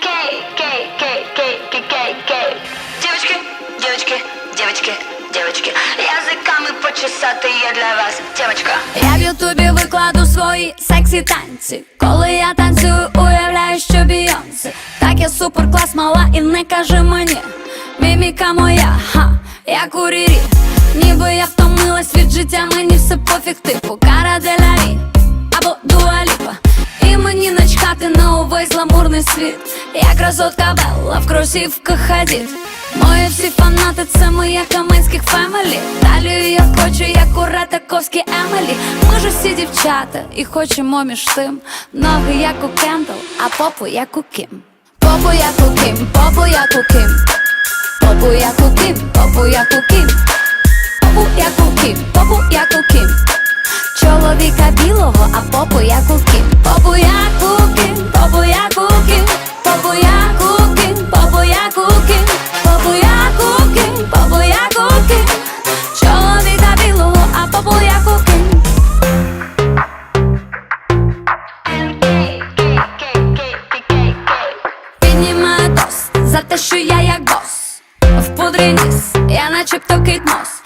Кей, кей, кей, кей, кей, кей, кей. Девочки, девочки, девочки, девочки. Язиками почесати є для вас, девочка. Я в Ютубі викладу свої сексі танці. Коли я танцюю, уявляю, що Бійонсе. Так я супер клас мала і не кажи мені. Міміка моя, ха, як у Рірі. Ніби я втомилась від життя, мені все пофіг типу Кара Делярі мені на увесь гламурний світ. Я красотка Белла в кросівках ходить. Мої всі фанати, це моя каменських фемелі. Талію я хочу, як у Ретаковській Емелі. Ми ж всі дівчата і хочемо між тим. Ноги як у Кендл, а попу як у Кім. Попу як у Кім, попу як у Кім. Попу як у Кім, попу як у Кім. Попу як у Кім, попу як у Кім. Чоловіка білого, а попу як Пудрі ніс, я начебто кіт мос